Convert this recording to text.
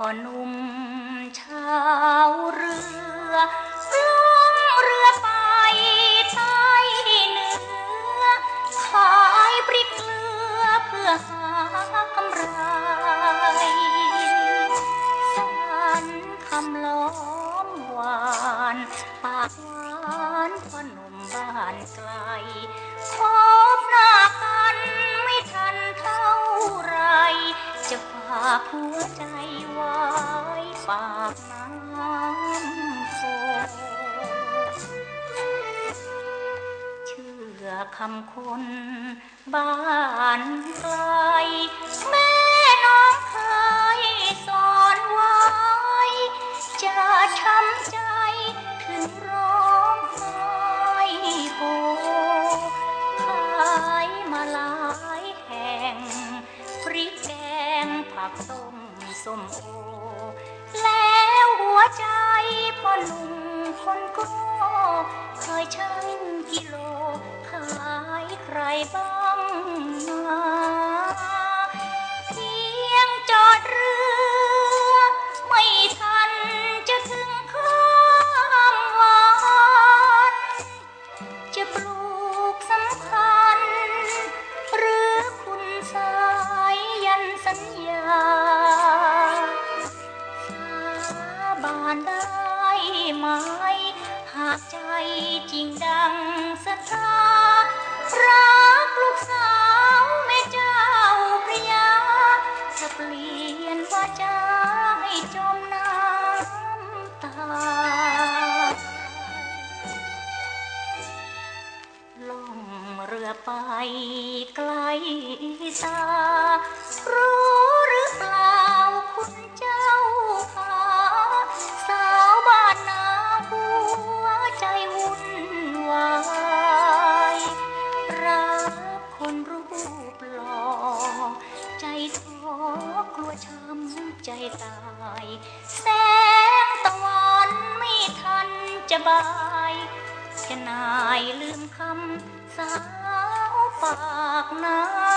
พ่อหนุ่มชาวเรือล่องเรือไปใต้เหนือ ขายปริกเกลือเพื่อหากำไรสานคำล้อมหวานปากหวานพ่อหนุ่มบ้านไกลพบหน้ากันไม่ทันท่ โฟเชื่อคำคนบ้านไกลแม่น้องเคยสอนไว้ จะช้ำใจถึงร้องไห้โฮขายมาหลายแห่งพริกแกงผักต้มส้มโอ ใครบ้างมาเพียงจอดเรือ ไม่ทันจะถึงข้ามวันจะปลูกสำคัญ หรือคุณสายยันสัญญาสาบานได้ไหม หากใจจริงไดั ไปไกลตารู้หรือเปล่าคุณเจ้าค่ะสาวบ้านนาหัวใจวุ่นวายรักคนรูปหล่อใจท้อกลัวช้ำใจตายแสงตะวันไม่ทันจะบายแค่นายลืมคำสาากน้ำ